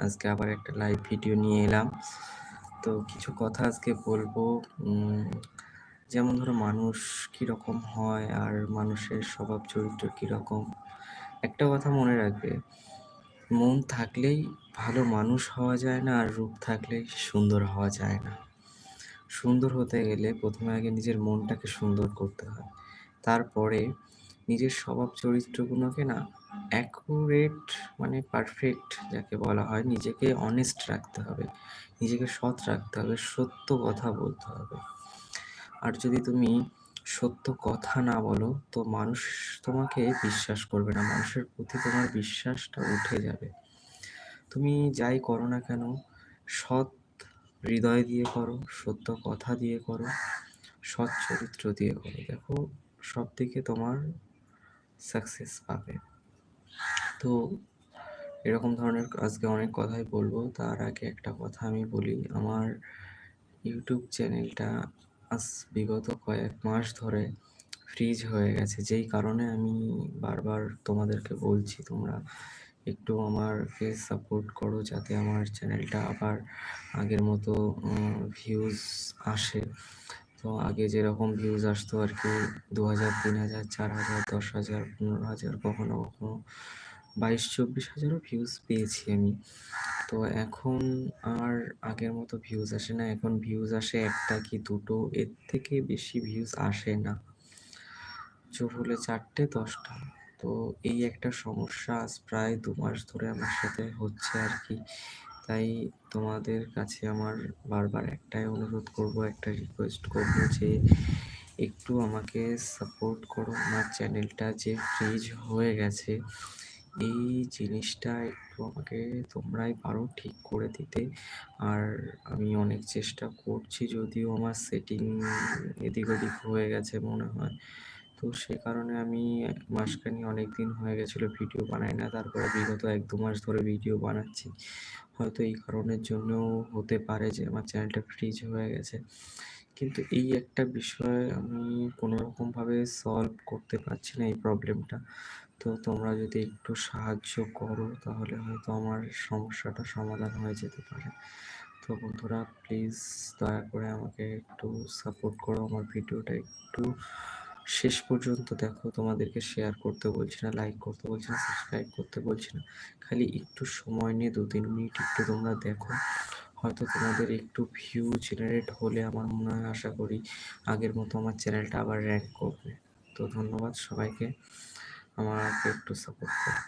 আজকে আবার একটা লাইভ ভিডিও নিয়ে এলাম। তো কিছু কথা আজকে বলব। যেমন ধরো মানুষ কীরকম হয় আর মানুষের স্বভাব চরিত্র কীরকম, একটা কথা মনে রাখবে। মন থাকলেই ভালো মানুষ হওয়া যায় না আর রূপ থাকলেই সুন্দর হওয়া যায় না। সুন্দর হতে গেলে প্রথমে আগে নিজের মনটাকে সুন্দর করতে হয়। তারপরে নিজের স্বভাব চরিত্রগুলোকে না অ্যাকুরেট মানে পারফেক্ট যাকে বলা হয়, নিজেকে অনেস্ট রাখতে হবে, নিজেকে সৎ রাখতে হবে, সত্য কথা বলতে হবে। আর যদি তুমি সত্য কথা না বলো, তো মানুষ তোমাকে বিশ্বাস করবে না, মানুষের প্রতি তোমার বিশ্বাসটা উঠে যাবে। তুমি যাই করো না কেন, সৎ হৃদয় দিয়ে করো, সত্য কথা দিয়ে করো, সৎ চরিত্র দিয়ে করো। দেখো সব দিকে তোমার সাকসেস পাবে। তো এরকম ধরনের আজকে অনেক কথাই বলব। তার আগে একটা কথা আমি বলি, আমার ইউটিউব চ্যানেলটা আজ বিগত কয়েক মাস ধরে ফ্রিজ হয়ে গেছে। যেই কারণে আমি বারবার তোমাদেরকে বলছি, তোমরা একটু আমাকে সাপোর্ট করো যাতে আমার চ্যানেলটা আবার আগের মতো ভিউজ আসে। তো আগে যেরকম ভিউজ আসতো আর কি দু হাজার তিন হাজার চার হাজার দশ হাজার পনেরো হাজার কখনো কখনো বাইশ, চব্বিশ হাজারও ভিউজ পেয়েছি আমি। তো এখন আর আগের মতো ভিউজ আসে না। এখন ভিউজ আসে একটা কি দুটো, এর থেকে বেশি ভিউজ আসে না। চোর হলে চারটে, দশটা। তো এই একটা সমস্যা আজ প্রায় দু মাস ধরে আমার সাথে হচ্ছে আর কি তাই তোমাদের কাছে আমার বারবার একটাই অনুরোধ করব, একটা রিকোয়েস্ট করব যে একটু আমাকে সাপোর্ট করো। আমার চ্যানেলটা যে ফ্রিজ হয়ে গেছে, এই জিনিসটা একটু আমাকে তোমরাই পারো ঠিক করে দিতে। আর আমি অনেক চেষ্টা করছি, যদিও আমার সেটিং এদিক ওদিক হয়ে গেছে মনে হয়। তো সে কারণে আমি মাসখানি অনেক দিন হয়ে গেছিল ভিডিও বানাই না, তারপরে বিগত এক দু মাস ধরে ভিডিও বানাচ্ছি। হয়তো এই কারণের জন্যও হতে পারে যে আমার চ্যানেলটা ফ্রিজ হয়ে গেছে। কিন্তু এই একটা বিষয় আমি কোনো রকমভাবে সলভ করতে পারছি না এই প্রবলেমটা তো তোমরা যদি একটু সাহায্য করো, তাহলে হয়তো আমার সমস্যাটা সমাধান হয়ে যেতে পারে। তো বন্ধুরা প্লিজ দয়া করে আমাকে একটু সাপোর্ট করো, আমার ভিডিওটা একটু শেষ পর্যন্ত দেখো তোমাদেরকে শেয়ার করতে বলছি না লাইক করতে বলছি না সাবস্ক্রাইব করতে বলছি না। খালি একটু সময় নিয়ে দু তিন মিনিট একটু তোমরা দেখো। হয়তো তোমাদের একটু ভিউ জেনারেট হলে আমার মনে হয়, আশা করি আগের মতো আমার চ্যানেলটা আবার র্যাঙ্ক করবে। তো ধন্যবাদ সবাইকে। আমাকে একটু সাপোর্ট করো।